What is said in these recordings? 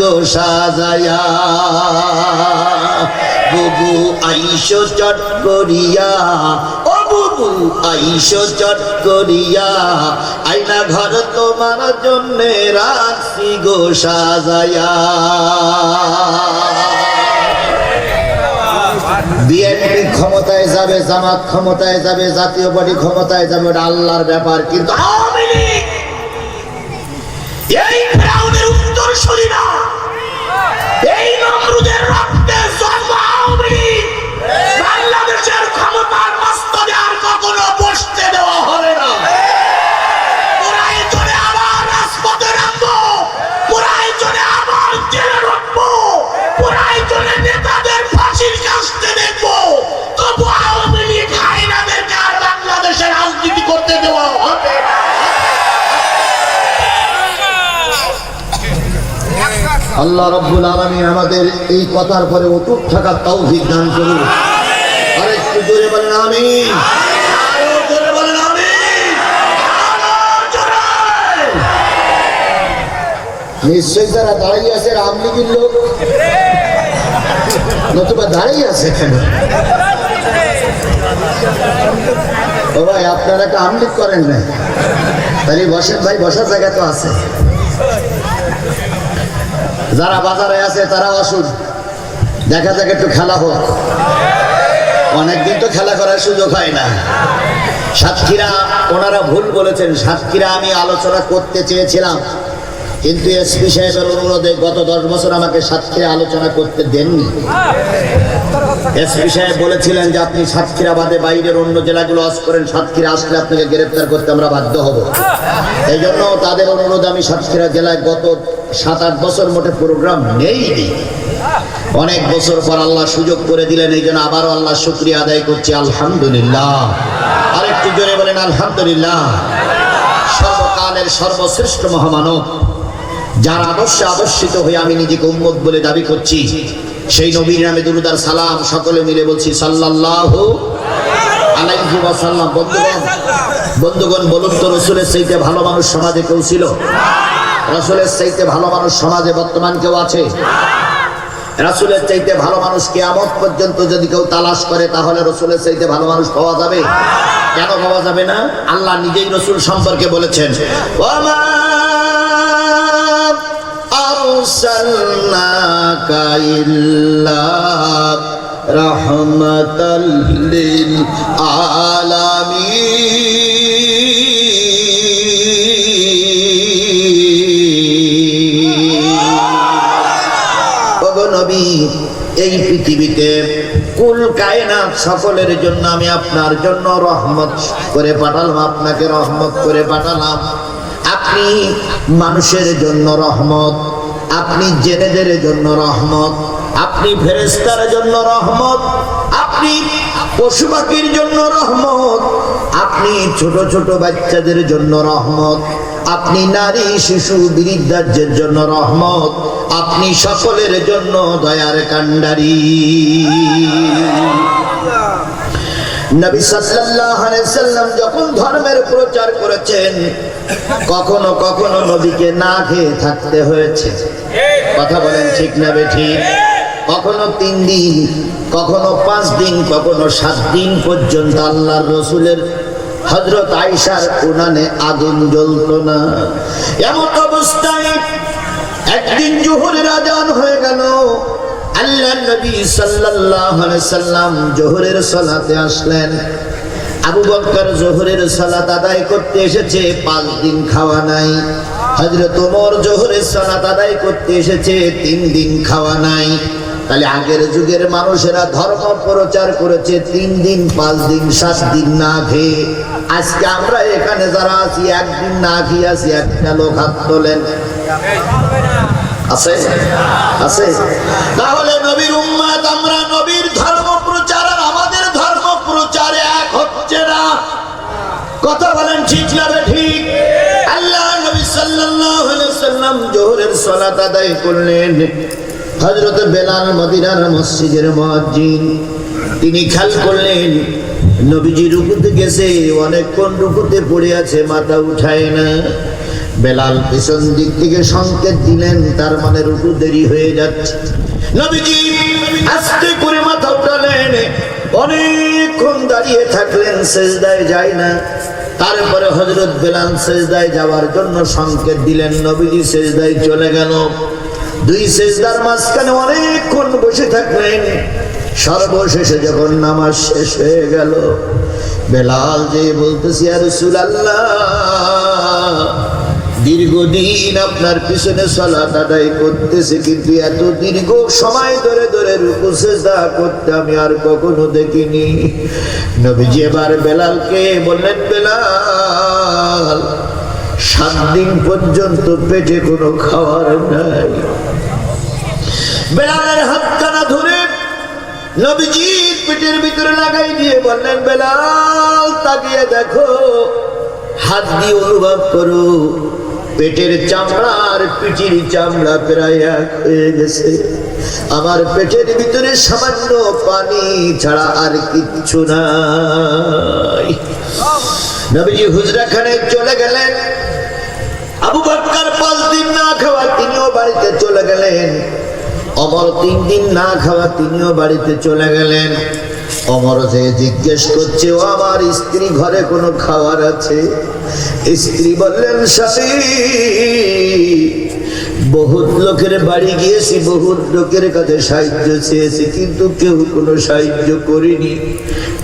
গো সাজায়া। বুবু চট করিয়া, ও বুবু চট করিয়া আইনা ঘর তোমার জন্যে রাখছি গো সাজায়া। বিএনপি ক্ষমতায় যাবে, জামাত ক্ষমতায় যাবে, জাতীয় পার্টি ক্ষমতায় যাবে, ওটা আল্লাহর ব্যাপার, কিন্তু রব্বুল আলমিন আমাদের এই কথার পরে অটুট থাকার তাও দান করুন। আরেকটু জোরে বলেন আমি। নিশ্চয়ই যারা দাঁড়িয়ে আছে রামলিগির লোক। নতুবা দাঁড়িয়ে আছে কেন ও ভাই আপনারা একটা আমলিক করেন না তাহলে বসেন ভাই বসার জায়গা তো আছে। যারা বাজারে আছে, তারাও আসুন। দেখা যাক একটু খেলা হোক। অনেকদিন তো খেলা করার সুযোগ হয় না। সাতক্ষীরা, ওনারা ভুল বলেছেন, সাতক্ষীরা আমি আলোচনা করতে চেয়েছিলাম। কিন্তু এসপি সাহেবের অনুরোধে গত দশ বছর আমাকে সাতক্ষীরা আলোচনা করতে দেননি। এসপি সাহেব বলেছিলেন যে আপনি সাতক্ষীরা বাদে বাইরের অন্য জেলাগুলো আস করেন, সাতক্ষীরা আসলে আপনাকে গ্রেপ্তার করতে আমরা বাধ্য হব। এই জন্য তাদের অনুরোধে আমি সাতক্ষীরা জেলায় গত সাত আট বছর মোটে প্রোগ্রাম নেই অনেক বছর পর আল্লাহ সুযোগ করে দিলেন, এই জন্য আবারও আল্লাহ শুক্রিয়া আদায় করছি, আলহামদুলিল্লাহ। আরেকটু জোরে বলেন, আলহামদুলিল্লাহ। সর্বকালের সর্বশ্রেষ্ঠ মহামানব। যার আদর্শে আদর্শিত হয়ে আমি নিজেকে উম্মত বলে দাবি করছি, সেই নবীর নামে দুরুদার সালাম সকলে মিলে বলছি, সাল্লাল্লাহু আলাইহি ওয়াসাল্লাম। বন্ধুগণ বন্ধুগণ, বলুন তো, রসুলের চাইতে ভালো মানুষ সমাজে কেউ ছিল? রসুলের চাইতে ভালো মানুষ সমাজে বর্তমান কেউ আছে? রাসুলের চাইতে ভালো মানুষ কেয়ামত পর্যন্ত যদি কেউ তালাশ করে, তাহলে রসুলের চাইতে ভালো মানুষ পাওয়া যাবে? কেন পাওয়া যাবে না? আল্লাহ নিজেই রসুল সম্পর্কে বলেছেন ইল্লা রাহমাতাল লিল আলামিন ওগো নবী, এই পৃথিবীতে কুল কায়নাত সকলের জন্য আমি আপনার জন্য রহমত করে পাঠালাম, আপনাকে রহমত করে পাঠালাম। আপনি মানুষের জন্য রহমত আপনি জেনেদের জন্য রহমত, আপনি ফেরেস্তার জন্য রহমত, আপনি পশু পাখির জন্য রহমত, আপনি ছোট ছোট বাচ্চাদের জন্য রহমত, আপনি নারী শিশু বৃদ্ধার্যের জন্য রহমত, আপনি সকলের জন্য দয়ার কান্ডারি নবী সাল্লাল্লাহু আলাইহি যখন ধর্মের প্রচার করেছেন, কখনো কখনো নবীকে না খেয়ে থাকতে হয়েছে। কথা বলেন ঠিক না ঠিক? কখনো তিন দিন, কখনো পাঁচ দিন, কখনো সাত দিন পর্যন্ত আল্লাহর রসুলের হজরত আইসার উনানে আগুন জ্বলত না। এমন অবস্থায় একদিন জোহরের আজান হয়ে গেল। আল্লাহ নবী সাল্লাল্লাহু আলাইহি সাল্লাম জোহরের সালাতে আসলেন। আবু বকর জোহরের সালাত আদায় করতে এসেছে, পাঁচ দিন খাওয়া নাই। হযরত ওমর জোহরের সালাত আদায় করতে এসেছে, তিন দিন খাওয়া নাই। তাহলে আগের যুগের মানুষেরা ধর্ম প্রচার করেছে, তিন দিন, পাঁচ দিন, সাত দিন না খেয়ে। আজকে আমরা এখানে যারা আছি, একদিন না খেয়ে আছি, একটা লোক হাত তোলেন। আছে? আছে? তাহলে নবীর উম্মাদ আমরা নবীর ধর্ম প্রচার, আর আমাদের ধর্ম প্রচারে এক হচ্ছে না। কথা বলেন ঠিক না ঠিক? আল্লাহ নবী সাল্লাল্লাহু আলাইহি সাল্লাম জোহরের সালাত আদায় করলেন। হযরত বেলাল মদিনার মসজিদের মুয়াজ্জিন তিনি খেয়াল করলেন, নবীজি রুকুতে গেছে, অনেকক্ষণ রুকুতে পড়ে আছে, মাথা উঠায় না। বেলাল পিছন দিক থেকে সংকেত দিলেন, তার মানে রুকু দেরি হয়ে যাচ্ছে। নবীজি করে অনেকক্ষণ দাঁড়িয়ে থাকলেন যায় না। তারপরে হজরত বেলাল যাওয়ার জন্য দিলেন, নবীজি চলে গেল। দুই মাঝখানে অনেকক্ষণ বসে থাকলেন। সর্বশেষে যখন নামাজ শেষ হয়ে গেল, বেলাল যে বলতেছি আর আল্লাহ দীর্ঘদিন আপনার পিছনে সলাত আদায় করতেছে, কিন্তু এত দীর্ঘ সময় ধরে ধরে রুকু সেজদা করতে আমি আর কখনো দেখিনি। নবীজি এবার বেলালকে বললেন, বেলাল, সাত দিন পর্যন্ত পেটে কোনো খাবার নাই। বেলালের হাতখানা ধরে নবীজি পেটের ভিতরে লাগাই দিয়ে বললেন, বেলাল, তাকিয়ে দেখো, হাত দিয়ে অনুভব করো। পেটের চামড়া আর পিঠির চামড়া প্রায় এক হয়ে গেছে। আমার পেটের ভিতরে সামান্য পানি ছাড়া আর কিচ্ছু নাই। নবীজি হুজরাখানে চলে গেলেন। আবু বাক্কার পাঁচ দিন না খাওয়া তিনিও বাড়িতে চলে গেলেন। অমর তিন দিন না খাওয়া তিনিও বাড়িতে চলে গেলেন। অমর যে জিজ্ঞেস করছে, ও আমার স্ত্রী, ঘরে কোনো খাবার আছে? স্ত্রী বললেন, স্বামী, বহুত লোকের বাড়ি গিয়েছি, বহুত লোকের কাছে সাহায্য চেয়েছি, কিন্তু কেউ কোনো সাহায্য করিনি।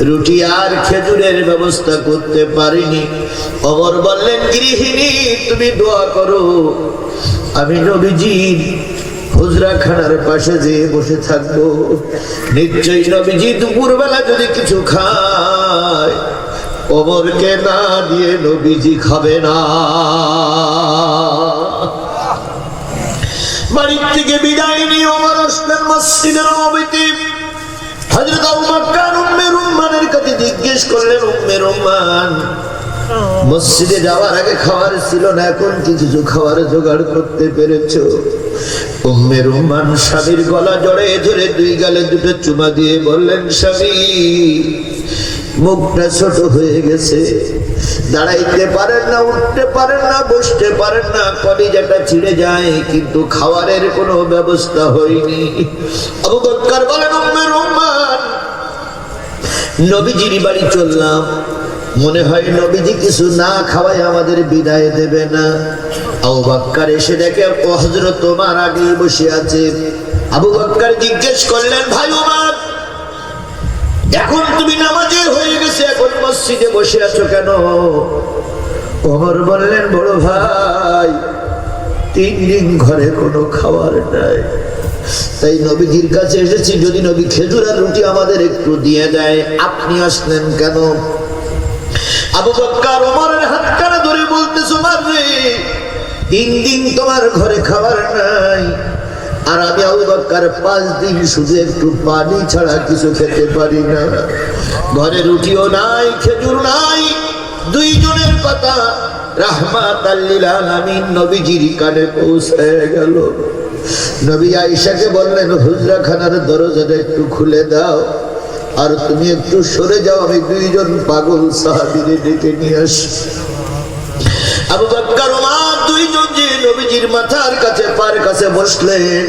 রুটি আর খেজুরের ব্যবস্থা করতে পারিনি। অমর বললেন, গৃহিণী, তুমি দোয়া করো, আমি নবীজির হুজরা খানার পাশে যেয়ে বসে থাকব, নিশ্চয়ই নবীজি দুপুরবেলা যদি কিছু খায় ওমরকে না দিয়ে নবীজি খাবে না। বাড়ির থেকে বিদায় নিয়ে ওমর আসলেন মসজিদের নবীতে। হযরত আবু বকর উম্মে রুম্মানের কাছে জিজ্ঞেস করলেন, উম্মে রুম্মান, মসজিদে যাওয়ার আগে খাবার ছিল না, এখন কিছু খাবার জোগাড় করতে পেরেছ? উম্মে রুম্মান স্বামীর গলা জড়ে ধরে দুই গালে দুটো চুমা দিয়ে বললেন, স্বামী, মুখটা ছোট হয়ে গেছে। দাঁড়াইতে পারেন না, উঠতে পারেন না, বসতে পারেন না, কলিজাটা ছিঁড়ে যায়, কিন্তু খাবারের কোনো ব্যবস্থা হয়নি। আবু বক্কর বলেন উম্মে রুম্মান নবীজির বাড়ি চললাম। মনে হয় নবীজি কিছু না খাওয়াই আমাদের বিদায় দেবে না। আবু বাক্কার এসে দেখে, ও হজরত তোমার আগেই বসে আছে। আবু বাক্কার জিজ্ঞেস করলেন, ভাই উমার, এখন তুমি নামাজে হয়ে গেছে, এখন মসজিদে বসে আছো কেন? ওমর বললেন, বড় ভাই, তিন দিন ঘরে কোনো খাবার নাই। তাই নবীজির কাছে এসেছি, যদি নবী খেজুর আর রুটি আমাদের একটু দিয়ে দেয়, আপনি আসলেন কেন? আবু বক্কর ওমরের হাত কানা ধরে বলতেছো মার রে তিন দিন তোমার ঘরে খাবার নাই। আর আমি আবু বক্কর পাঁচ দিন শুধু একটু পানি ছাড়া কিছু খেতে পারি না। ঘরে রুটিও নাই, খেজুর নাই। দুইজনের কথা রাহমাত আল্লিল আলামিন নবীজির কানে পৌঁছে গেল। নবী আয়েশাকে বললেন হুজরা খানার দরজাটা একটু খুলে দাও। আর তুমি একটু সরে যাও, আমি দুইজন পাগল সাহাবিরে ডেকে নিয়ে আসি আবু দুইজন যে নবীজির মাথার কাছে, পার কাছে বসলেন,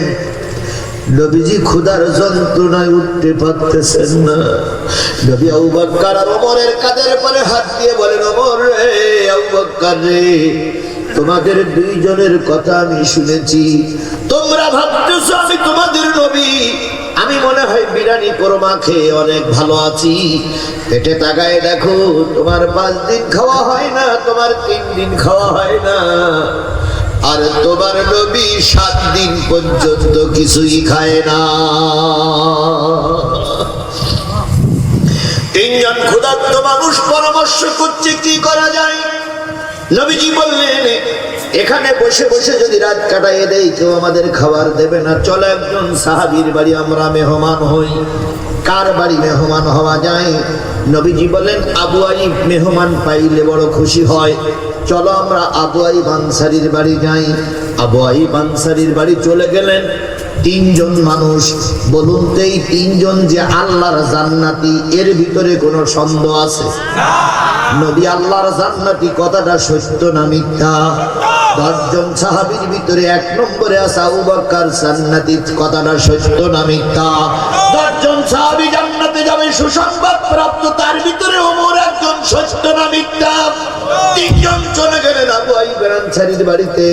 নবীজি ক্ষুধার যন্ত্রণায় উঠতে পারতেছেন না। আউবাক্কার বক্কর কাদের হাত দিয়ে বলেন রে আউবাক্কার রে, তোমাদের দুইজনের কথা আমি শুনেছি। তোমরা ভাবতেছ আমি তোমাদের মনে হয় বিরিয়ানি কোরমা খেয়ে অনেক ভালো আছি। পেটে তাকায় দেখো, তোমার পাঁচ দিন খাওয়া হয় না, তোমার তিন দিন খাওয়া হয় না। আর তোমার নবী সাত দিন পর্যন্ত কিছুই খায় না। তিনজন ক্ষুধার্ত মানুষ পরামর্শ করছে, কি করা যায়? নবীজি বললেন, এখানে বসে বসে যদি রাত কাটাইয়ে দেয় কেউ আমাদের খাবার দেবে না। চলো একজন সাহাবির বাড়ি, আমরা মেহমান হই। কার বাড়ি মেহমান হওয়া যায়? নবীজি বলেন আবু মেহমান পাইলে বড় খুশি হয়। চলো আমরা আবু আইব বাড়ি যাই। আবু আইব বাড়ি চলে গেলেন। তিনজন মানুষ, বলুন তো এই তিনজন যে আল্লাহর জান্নাতি, এর ভিতরে কোনো সন্দেহ আছে? নবী আল্লাহর জান্নাতি কথাটা সত্য না মিথ্যা? দশজন সাহাবীর ভিতরে এক নম্বরে আছে আবু বকর জান্নাতি কথাটা সত্য না মিথ্যা? দশজন সাহাবী জান্নাতে যাবে, সুসংবাদ প্রাপ্ত, তার ভিতরে ওমর একজন সত্য না মিথ্যা? তিনজন চলে গেলেন আবু আইব আনসারীর বাড়িতে।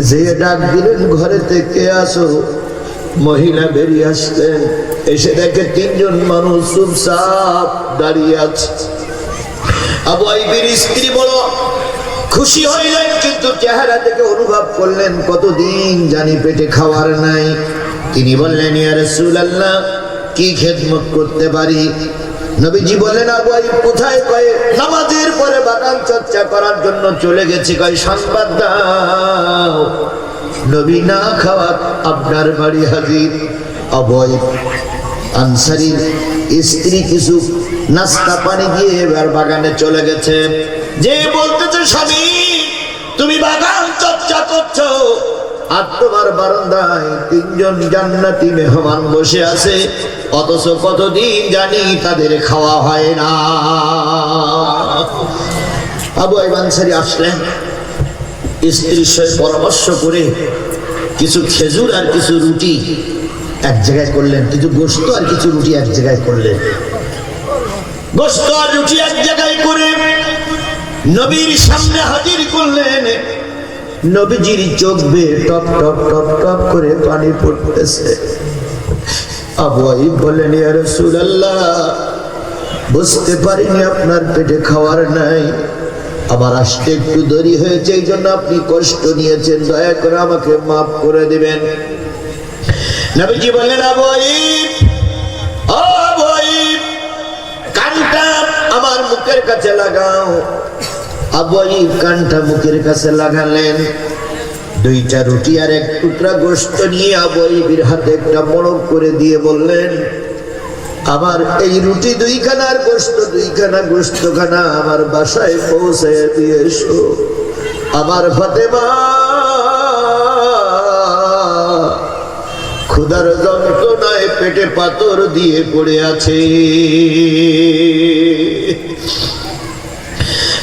যে ডাক দিলেন, ঘরে থেকে আসো। মহিলা বেরিয়ে আসলেন। এসে দেখে তিনজন মানুষ চুপচাপ দাঁড়িয়ে আছে। আবু স্ত্রী বড় খুশি হইলেন, কিন্তু চেহারা থেকে অনুভব করলেন, কতদিন জানি পেটে খাওয়ার নাই। তিনি বললেন, ইয়া রাসূলুল্লাহ, কি খেদমত করতে পারি? নবীজি বললেন, আবু আইব, কোথায় কয়ে নামাজের পরে বাগান চর্চা করার জন্য চলে গেছে কয়, সংবাদ দাও। নবী না খাওয়া আপনার বাড়ি হাজির। অবয় আনসারির স্ত্রী কিছু নাস্তা পানি দিয়ে এবার বাগানে চলে গেছে। যে বলতেছে, স্বামী, তুমি বাগান চর্চা করছ। আর তোমার বারান্দায় তিনজন জান্নাতি মেহমান বসে আছে। অথচ কতদিন জানি তাদের খাওয়া হয় না। আবু আইবানসারি আসলেন। স্ত্রীর সঙ্গে পরামর্শ করে কিছু খেজুর আর কিছু রুটি এক জায়গায় করলেন, কিছু গোস্ত আর কিছু রুটি এক জায়গায় করলেন। করে করলেন। চোখ টপ টপ টপ টপ করে পানি বলেন বুঝতে পারিনি আপনার পেটে খাওয়ার নাই। আমার আসতে একটু দেরি হয়েছে এই জন্য আপনি কষ্ট নিয়েছেন, দয়া করে আমাকে মাফ করে দিবেন। নবীজি বললেন, আবু আইব কানটা আমার মুখের কাছে লাগাও। আবু কানটা মুখের কাছে লাগালেন। দুইটা রুটি আর এক টুকরা গোস্ত নিয়ে আবু আইবের হাতে একটা মোড়ক করে দিয়ে বললেন, আমার এই রুটি দুইখানা আর গোস্ত দুইখানা গোস্তখানা আমার বাসায় পৌঁছে দিয়ে এসো। আমার ফাতেমা ক্ষুধার যন্ত্রণায় পেটে পাথর দিয়ে পড়ে আছে।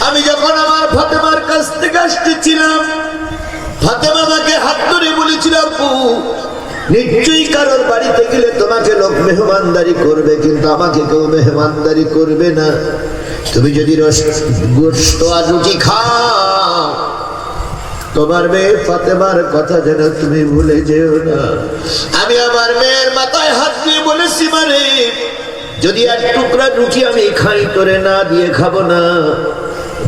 আমি যখন আমার ফাতেমার কাছ থেকে আসতেছিলাম, ফাতেমা আমাকে হাত ধরে বলেছিলাম আপু, নিশ্চয়ই কারোর বাড়িতে গেলে তোমাকে লোক মেহমানদারি করবে, কিন্তু আমাকে কেউ মেহমানদারি করবে না। তুমি যদি রস- গোস্ত আর রুটি খাও? তোমার মেয়ে ফাতেমার কথা যেন তুমি ভুলে যেও না। আমি আমার মেয়ের মাথায় হাত দিয়ে বলেছি মানে যদি এক টুকরা রুটি আমি খাই করে না দিয়ে খাব না,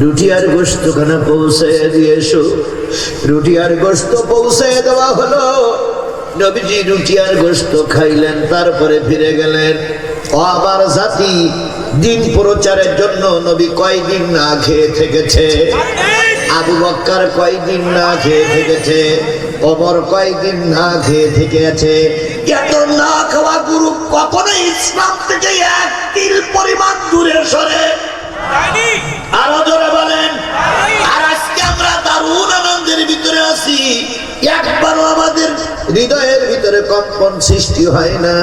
রুটি আর গোস্ত খানা পৌঁছে দিয়ে এসো। রুটি আর গোস্ত পৌঁছে দেওয়া হলো। নবীজি রুটি আর গোস্ত খাইলেন, তারপরে ফিরে গেলেন। ও আমার জাতি, দিন প্রচারের জন্য নবী কয়দিন না খেয়ে থেকেছে? আবু বক্কার কয়দিন না খেয়ে থেকেছে ওমর কয়দিন না খেয়ে থেকে আছে এত না খাওয়া গুরু কখনো ইসলাম থেকে এক তিল পরিমাণ দূরে সরে। আরও জোরে বলেন। আর আজকে আমরা দারুণ আনন্দের ভিতরে আছি। একবারও আমাদের হৃদয়ের ভিতরে কম্পন সৃষ্টি হয় না।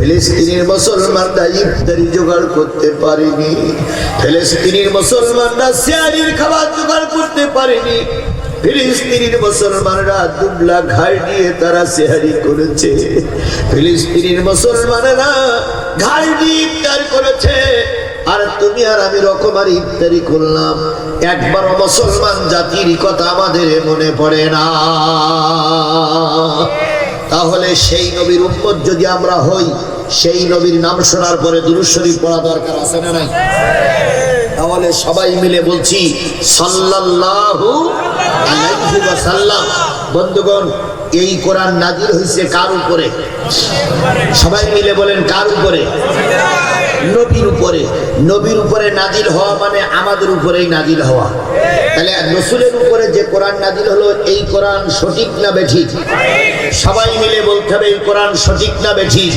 ফিলিস্তিনের মুসলমানরা ইফতারি জোগাড় করতে পারেনি। ফিলিস্তিনের মুসলমানরা সিয়ারির খাবার জোগাড় করতে পারেনি। ফিলিস্তিনের মুসলমানরা দুবলা দিয়ে তারা করেছে। ফিলিস্তিনের ইফতার করেছে। আর তুমি আর আমি ইফতারি করলাম। মুসলমান জাতির কথা আমাদের মনে পড়ে না। তাহলে সেই নবীর উম্মত যদি আমরা হই, সেই নবীর নাম শোনার পরে দুরুদ শরীফ পড়া দরকার আছে না নাই? তাহলে সবাই মিলে বলছি, সাল্লাল্লাহু আলাইহি ওয়াসাল্লাম। বন্ধুগণ, এই কোরআন নাজির হয়েছে কার উপরে? সবাই মিলে বলেন কার উপরে? নবীর উপরে নবীর উপরে নাজিল হওয়া মানে আমাদের উপরেই নাজিল হওয়া। তাহলে রসুলের উপরে যে কোরআন নাজিল হলো, এই কোরআন সঠিক না বেঠিক? সবাই মিলে বলতে হবে, এই কোরআন সঠিক না বেঠিক?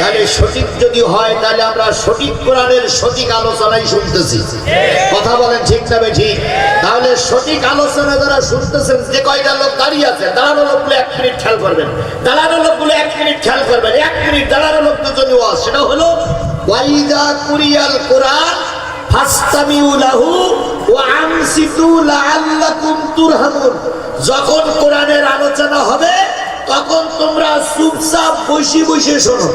তাহলে সঠিক যদি হয়, তাহলে আমরা সঠিক কোরআনের সঠিক আলোচনাই শুনতেছি। কথা বলেন ঠিক না বেঠিক? তাহলে সঠিক আলোচনা যারা শুনতেছেন, যে কয়টা লোক দাঁড়িয়ে আছে, দাঁড়ানো লোকগুলো এক মিনিট খেয়াল করবেন। দাঁড়ানো লোকগুলো এক মিনিট খেয়াল করবেন। এক মিনিট দাঁড়ানো লোকদের জন্য সেটা হলো ওয়াইদা কুরিয়াল কোরআন ফাস্তামিউ লাহু ওয়া আনসিতু লাআল্লাকুম তুরহামুন। যখন কোরআনের আলোচনা হবে, তখন তোমরা চুপচাপ বসে বসে শোনো।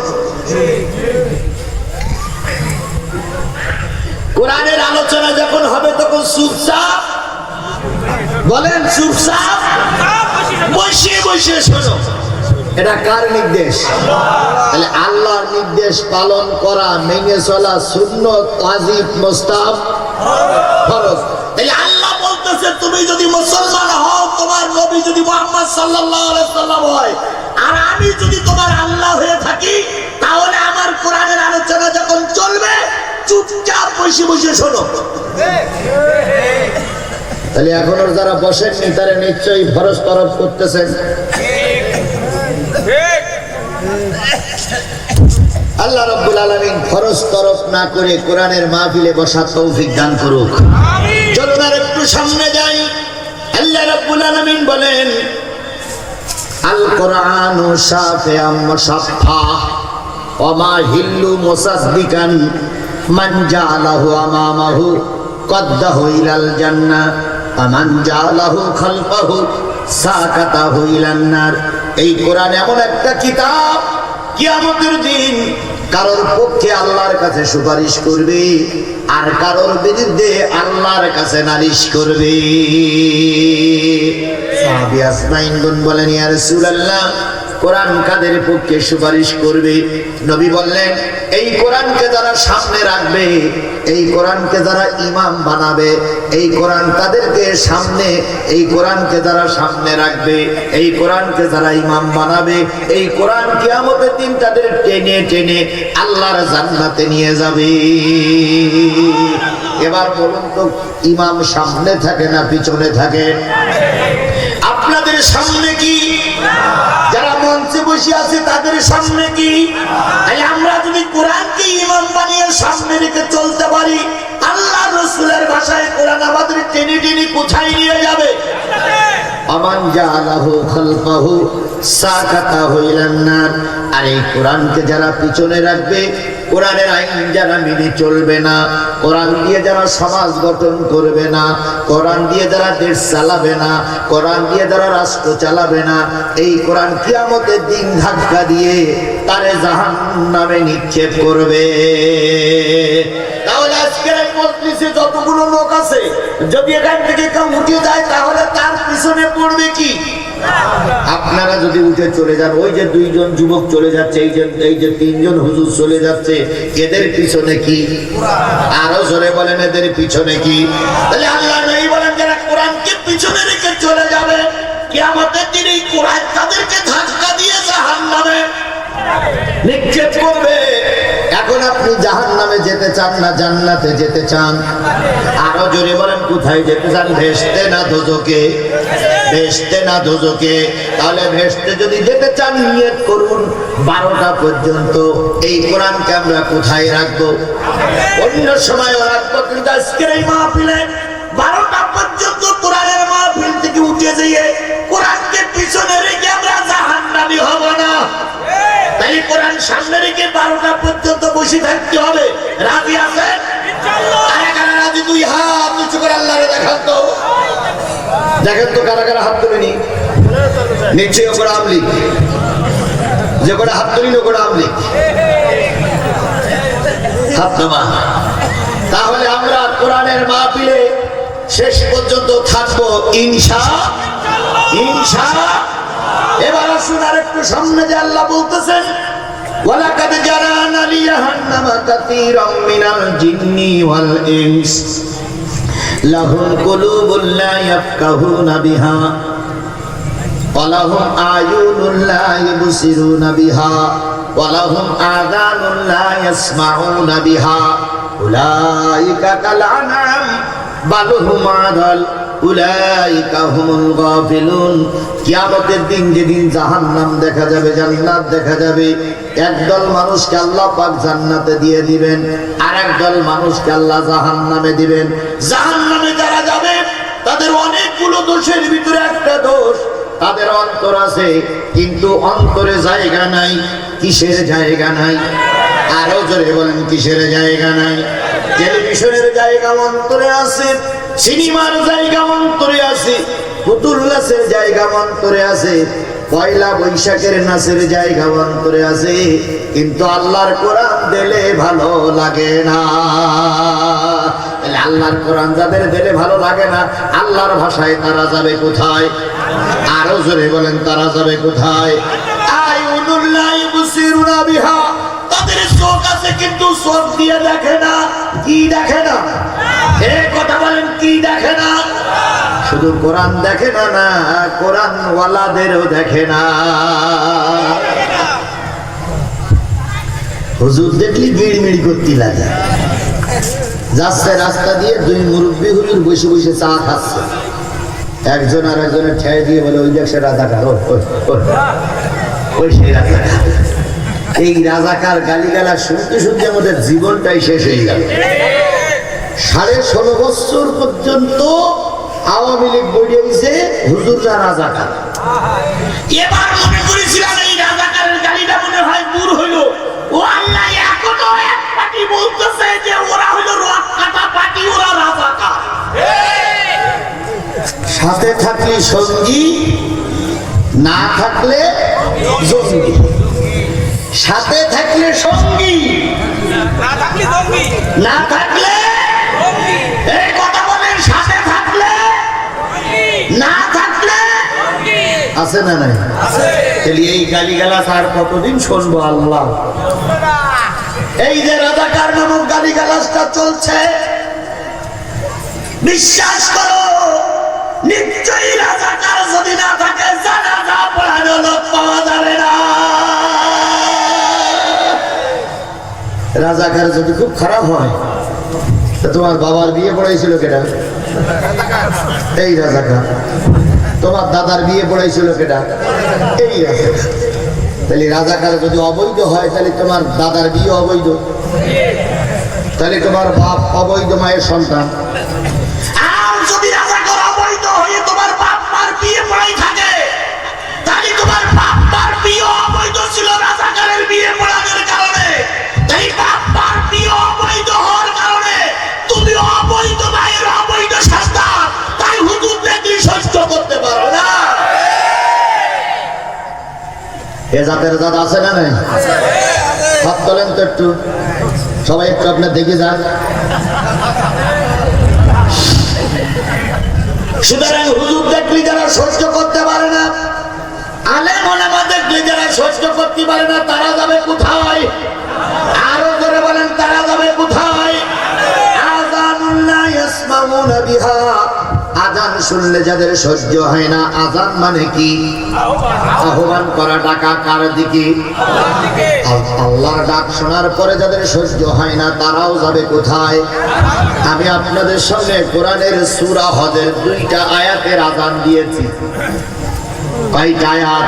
কোরআনের আলোচনা যখন হবে, তখন চুপচাপ বলেন, চুপচাপ বসে বসে শোনো। এটা কার নির্দেশ? তাহলে আল্লাহর নির্দেশ পালন করা মেনে চলা সুন্নত ওয়াজিব মোস্তাব ফরজ। তাহলে আল্লাহ বলতেছে তুমি যদি মুসলমান হও তোমার নবী যদি মুহাম্মদ সাল্লাল্লাহু আলাইহি সাল্লাম হয় আর আমি যদি তোমার আল্লাহ হয়ে থাকি তাহলে আমার কোরআনের আলোচনা যখন চলবে চুপচাপ বসে বসে শোনো। তাহলে এখনও যারা বসেননি তারা নিশ্চয়ই ফরজ তরফ করতেছেন। আল্লাহ রব্বুল আলমিন ফরজ তরফ না করে কোরআনের মাহফিলে বসার তৌফিক দান করুক। চলুন আর একটু সামনে যাই আল্লাহ রব্বুল আলমিন বলেন আল কোরআন মুসাফফা ওমা হিল্লু মুসাদ্দিকান মান জালাহু আমামাহু কদ্দাহু ইলাল জান্নাহ আমান জালাহু খালফাহু সাকাতাহু ইলান নার। এই কোরআন এমন একটা কিতাব কিয়ামতের দিন কারোর পক্ষে আল্লাহর কাছে সুপারিশ করবে আর কারোর বিরুদ্ধে আল্লাহর কাছে নালিশ করবে। সাহাবী আসমাইন বলেন, ইয়া রাসূলুল্লাহ কোরআন কাদের পক্ষে সুপারিশ করবে? নবী বললেন, এই কোরআনকে যারা সামনে রাখবে, এই কোরআনকে যারা ইমাম বানাবে, এই কোরআন তাদেরকে সামনে, এই কোরআনকে যারা সামনে রাখবে, এই কোরআনকে যারা ইমাম বানাবে, এই কোরআন কিয়ামতের দিন তাদের টেনে টেনে আল্লাহর জান্নাতে নিয়ে যাবে। এবার বলুন তো, ইমাম সামনে থাকে না পিছনে থাকে? আপনাদের সামনে কি মঞ্চে বসে আছে তাদের সামনে কি? আমরা যদি কোরআনকে ইমাম বানিয়ে সামনে রেখে চলতে পারি, আল্লাহ রসুলের ভাষায় কোরআন আমাদের টেনে টেনে কোথায় নিয়ে যাবে? আমান জালাহু খালফাহু সাকাতাহু ইলান নার। আর এই কোরআনকে যারা পিছনে রাখবে, কোরআনের আইন যারা মেনে চলবে না, কোরআন দিয়ে যারা সমাজ গঠন করবে না, কোরআন দিয়ে যারা দেশ চালাবে না, কোরআন দিয়ে যারা রাষ্ট্র চালাবে না, এই কোরআন কিয়ামতের দিন ধাক্কা দিয়ে তারে জাহান নামে নিক্ষেপ করবে। তাহলে মজলিসে যতগুলো লোক আছে, যদি এখান থেকে কেউ উঠে যায়, তাহলে তার পিছনে পড়বে কি? আপনারা যদি উঠে চলে যান, ওই যে দুইজন যুবক চলে যাচ্ছে, এই যে এই যে তিনজন হুজুর চলে যাচ্ছে, এদের পিছনে কি? আরও জোরে বলেন, এদের পিছনে কি? তাহলে আল্লাহ নবী বলেন, যারা কোরআনকে পিছনে রেখে চলে যাবে, কিয়ামতের দিন এই কোরআন তাদেরকে ধাক্কা আপনি জাহান নামে যেতে চান না, জান্নাতে যেতে চান? আরও জোরে বলেন, কোথায় যেতে চান? ভেসতে না দোজকে ভেসতে না দোজকে তাহলে ভেসতে যদি যেতে চান, নিয়ত করুন, বারোটা পর্যন্ত। এই কোরআনকে আমরা কোথায় রাখব? অন্য সময়ও রাখব কিন্তু আজকের এই মাহফিলে বারোটা পর্যন্ত কোরআনের মাহফিল থেকে উঠে যেয়ে তাই কোরআন সামনে রেখে বারোটা পর্যন্ত বসে থাকতে হবে। রাজি আছেন কারা রাজি? দুই হাত নিচু করে আল্লাহরে দেখান তো। দেখেন তো কারা কারা হাত তুলেনি? নিচে ওপরে আমলি যে করে হাত তুলিনি ওপরে আমলি হাত নামা। তাহলে আমরা কোরআনের মাহফিলে শেষ পর্যন্ত থাকব ইনশা ইনশা এবার আসুন আর একটু সামনে যে আল্লাহ বলতেছেন ওয়ালাকাদ জারানা লিয়াহান্নামা কাসীরাম মিনাল জিন্নি ওয়াল ইনস লাহুম কুলুবুল লা ইয়াফকাহুনা বিহা ولهم أعين لا يبصرون بها ولهم آذان لا يسمعون بها أولئك كالأنعام بل هم أضل কিয়ামতের দিন যেদিন জাহান্নাম দেখা যাবে, জান্নাত দেখা যাবে, একদল মানুষকে আল্লাহ পাক জান্নাতে দিয়ে দিবেন আর একদল মানুষকে আল্লাহ জাহান্নামে দিবেন। জাহান্নামে যারা যাবে, তাদের অনেকগুলো দোষের ভিতরে একটা দোষ, তাদের অন্তর আছে, কিন্তু অন্তরে জায়গা নাই, কিসের জায়গা নাই? আরও জোরে বলেন, কিসের জায়গা নাই? টেলিভিশনের জায়গা অন্তরে আছে সিনেমার জায়গা অন্তরে আছে পুতুল নাচের জায়গা অন্তরে আছে, পয়লা বৈশাখের নাচের জায়গা অন্তরে আছে, কিন্তু আল্লাহর কোরআন দিলে ভালো লাগে না। আল্লাহর কোরআন যাদের দিলে ভালো লাগে না, আল্লাহর ভাষায় তারা যাবে কোথায়? আরও জোরে বলেন, তারা যাবে কোথায়? আইউনুল্লাহ ইবসিরুনা বিহা। চোখ আছে কিন্তু চোখ দিয়ে দেখে না কি দেখে না? এ কথা বলেন কি দেখে না? শুধু কোরআন দেখে না না কোরআন ওয়ালাদেরও দেখে না। হুজুর দেখলি বিড়মিড়ি করতে লাগে। যাচ্ছে রাস্তা দিয়ে দুই মুরব্বী হুজুর বসে বসে চা খাচ্ছে। একজন আর একজনের ঠেয়ে দিয়ে বলে ওই দেখ সে রাজাকার ওই, সেই রাজাকার। এই রাজাকার গালিগালা শুনতে শুনতে আমাদের জীবনটাই শেষ হয়ে গেল। সাড়ে ষোলো বছর পর্যন্ত আওয়ামী লীগ বইয়েছে হুজুররা রাজাকার। এবার মনে করেছিলাম এই রাজাকারের গাড়িটা মনে হয় দূর হইল। ও আল্লাহ এখনও এক পার্টি বলতেছে যে ওরা হইল রক কাটা পার্টি ওরা রাজাকার। সাথে থাকলে সঙ্গী না থাকলে জঙ্গি। সাথে থাকলে সঙ্গী। না থাকলে জঙ্গি না থাকলে এই কথা বলেন সাথে থাকলে না থাকলে আছে না নাই? তাহলে এই গালিগালাজ আর কতদিন শুনব আল্লাহ? এই যে রাজাকার নামক গালিগালাজটা চলছে বিশ্বাস করো নিশ্চয়ই রাজাকার যদি না থাকে জানাজা পড়ানো লোক পাওয়া যাবে না। রাজাকার যদি খুব খারাপ হয়, তা তোমার বাবার বিয়ে পড়াইছিল কেটা এই রাজাকার। তোমার দাদার বিয়ে পড়াইছিল কেটা এই তাহলে রাজাকার যদি অবৈধ হয়, তাহলে তোমার দাদার বিয়ে অবৈধ। তাহলে তোমার বাপ অবৈধ মায়ের সন্তান। এ জাতের জাত আছে না নাই? হাত তোলেন তো একটু। সবাই একটু আপনার দেখে যান। সুতরাং হুজুর দেখলি যারা সহ্য করতে পারে না, আলেম ওলামা দেখলি যারা সহ্য করতে পারে না, তারা যাবে কোথায়? আরও করে বলেন, তারা যাবে কোথায়? আযানুল্লাহ ইয়াসমাউনা আজান শুনলে যাদের সহ্য হয় না, আজান মানে কি? আহ্বান করা ডাকা কার দিকে? আল্লাহর ডাক শোনার পরে যাদের সহ্য হয় না, তারাও যাবে কোথায়? আমি আপনাদের সঙ্গে কোরআনের সূরা হজের দুইটা আয়াতের আজান দিয়েছি। কয়টা আয়াত?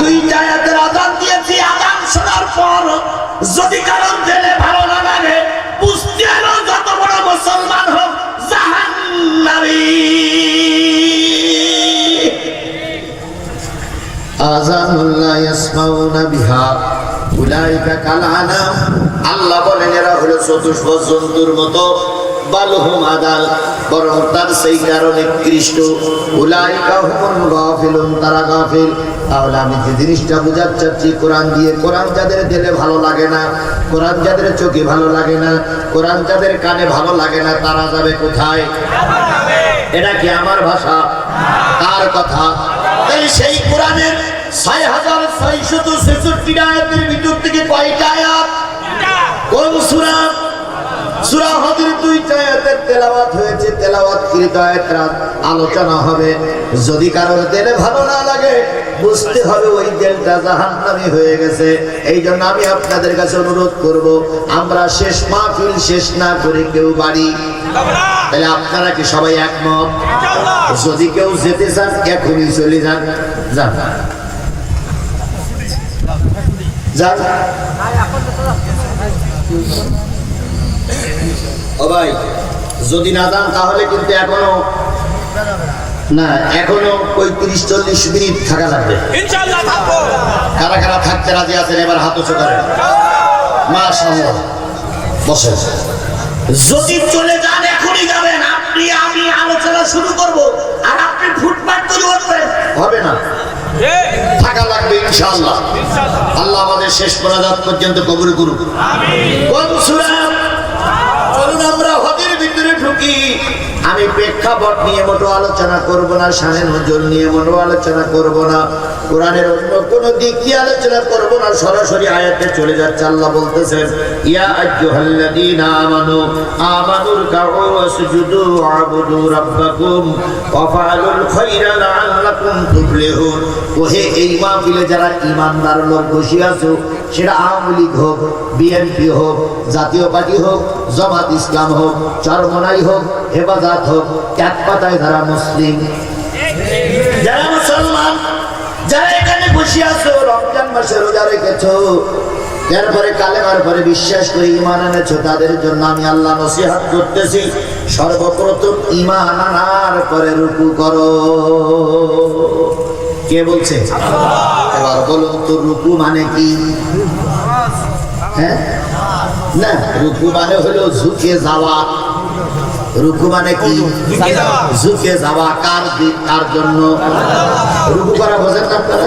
দুইটা আয়াতের আজান দিয়েছি। আজান শোনার পর যদি কারণ দিলে ভালো লাগে, বুঝতে যত বড় মুসলমান আল্লাহ হলো জন্তুর মতো। বরং তার সেই উলাইকা তারা তাহলে আমি যে জিনিসটা বোঝাতে চাচ্ছি, কোরআন দিয়ে, কোরআন যাদের দিলে ভালো লাগে না, কোরআন যাদের চোখে ভালো লাগে না, কোরআন যাদের কানে ভালো লাগে না, তারা যাবে কোথায়? এটা কি আমার ভাষা? কার কথা? তাই সেই কোরআনের ছয় হাজার ছয়শত ছেষট্টি আয়াতের ভিতর থেকে কয়টা আয়াত? কোন সুরা? সুরা হজের তেলাওয়াত হয়েছে, তেলাওয়াত কৃত আলোচনা হবে। যদি কারোর দিলে ভালো না লাগে, বুঝতে হবে ওই দিলটা জাহান্নামী হয়ে গেছে। এই জন্য আমি আপনাদের কাছে অনুরোধ করব, আমরা শেষ মাহফিল শেষ না করে কেউ বাড়ি। তাহলে আপনারা কি সবাই একমত? যদি কেউ যেতে চান, এখনই চলে যান। যান। যান। ও ভাই যদি না যান তাহলে কিন্তু এখনও না এখনও পঁয়ত্রিশ চল্লিশ মিনিট থাকা লাগবে। কারা কারা থাকতে রাজি আছেন এবার হাত উঁচু করেন বসেন। যদি চলে যান এখনই যাবেন। আপনি আমি আলোচনা শুরু করব। আর আপনি ফুটপাত করে উঠবেন হবে না। থাকা লাগবে ইনশাআল্লাহ। আল্লাহ আমাদের শেষ মোনাজাত পর্যন্ত কবুল করুক। কোন সূরা? চলুন আমরা হজের ভিতরে ঢুকি আমি প্রেক্ষাপট নিয়ে মোটো আলোচনা করব না শানের নজর নিয়ে মোটো আলোচনা করব না। কোরআনের অন্য কোন দিক দিয়ে আলোচনা করব না, সরাসরি আয়াতে চলে যাচ্ছে, আল্লাহ বলতেছেন, ইয়া আইয়ুহাল্লাযীনা আমানু আমানুর কাউ ওয়াসজুদু ওয়াবুদু রাব্বাকুম লাআল্লাকুম ওহে এই মাহফিলে যারা লোক বসে আছো, সেটা আওয়ামী লীগ হোক, বিএনপি হোক, জাতীয় পার্টি হোক, জামাত ইসলাম হোক, চরমনাই হোক, হেফাজত হোক এক পাতায় ধারা মুসলিম। যারা মুসলমান, যারা এখানে বসে আছো, রমজান মাসে রোজা রেখেছো, এরপরে কালেমার পরে বিশ্বাস করে ইমান এনেছো, তাদের জন্য আমি আল্লাহ নসিহাত করতেছি, সর্বপ্রথম ইমান আনার পরে রুকু করো। কে বলছে? এবার বলুন তো, রুকু মানে কি? হ্যাঁ? না, রুকু মানে হলো ঝুঁকে যাওয়া। রুকু মানে কি ঝুঁকে যাওয়া। কার দিক কার জন্য? রুকু করা বোঝেন আপনারা?